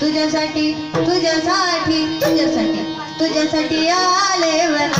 तुझ्यासाठी तुझ्यासाठी तुझ्यासाठी तुझ्यासाठी आले वर.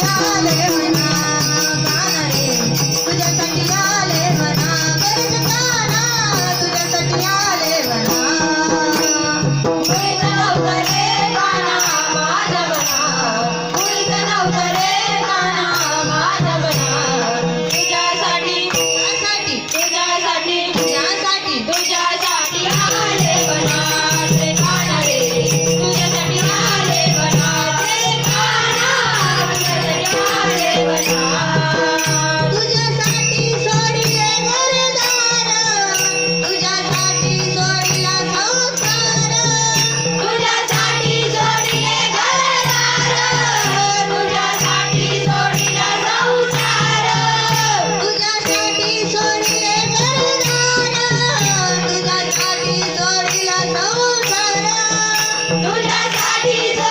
तुझ्यासाठी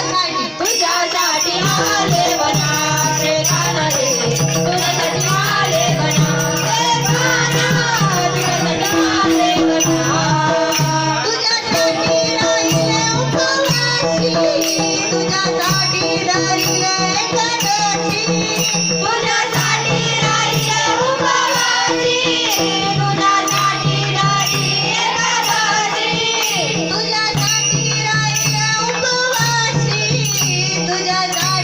तुझ्यासाठी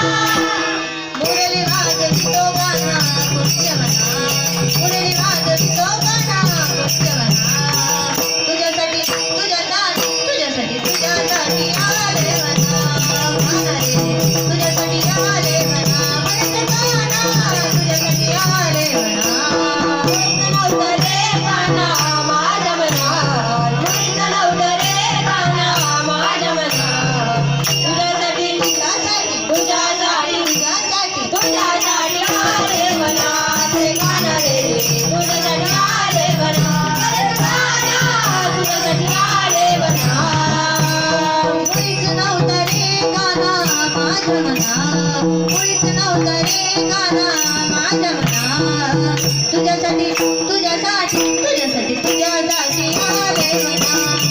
Thank you. तुझ्यासाठी तुझ्यासाठी तुझ्यासाठी तुझ्यासाठी आले म्हणा